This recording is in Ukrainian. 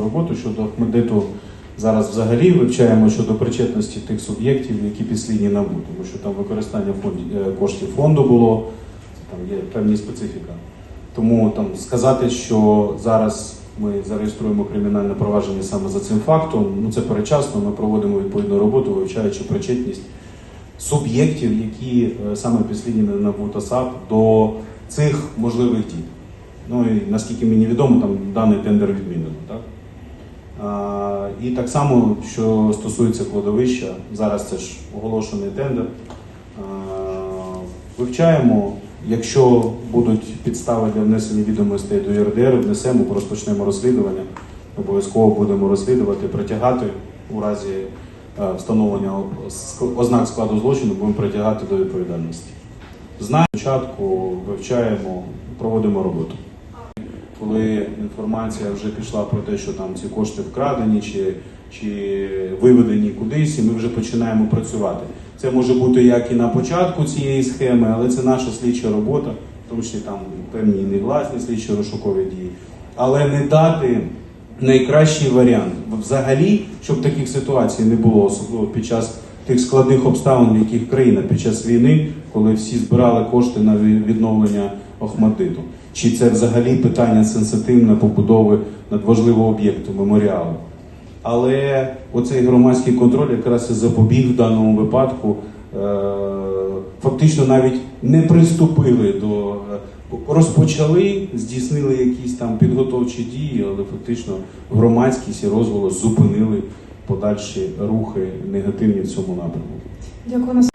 роботу щодо Ахмедиту зараз взагалі вивчаємо щодо причетності тих суб'єктів, які підслідні НАБУ, тому що там використання фонді, е, коштів фонду було, це там є певні специфіка. Тому там сказати, що зараз ми зареєструємо кримінальне провадження саме за цим фактом, ну це перечасно. Ми проводимо відповідну роботу, вивчаючи причетність суб'єктів, які е, саме підслідні на НАБУ та САП до цих можливих дій. Ну і наскільки мені відомо, там даний тендер відмінено. Так? І так само, що стосується кладовища, зараз це ж оголошений тендер. Вивчаємо, якщо будуть підстави для внесення відомостей до ЄРДР, внесемо, розпочнемо розслідування. Обов'язково будемо розслідувати, притягати у разі е, встановлення ознак складу злочину, будемо притягати до відповідальності. Знаємо спочатку, вивчаємо, проводимо роботу. Коли інформація вже пішла про те, що там ці кошти вкрадені чи, чи виведені кудись, і ми вже починаємо працювати. Це може бути як і на початку цієї схеми, але це наша слідча робота, в тому числі там певні негласні слідчі розшукові дії. Але не дати найкращий варіант. Взагалі, щоб таких ситуацій не було, особливо під час тих складних обставин, в яких країна під час війни, коли всі збирали кошти на відновлення Охмадиту. Чи це взагалі питання сенситивне побудови надважливого об'єкту меморіалу? Але оцей громадський контроль якраз і запобіг в даному випадку. Е, Фактично навіть не приступили до е, розпочали, здійснили якісь там підготовчі дії, але фактично громадськість і розголос зупинили подальші рухи негативні в цьому напрямку. Дякую.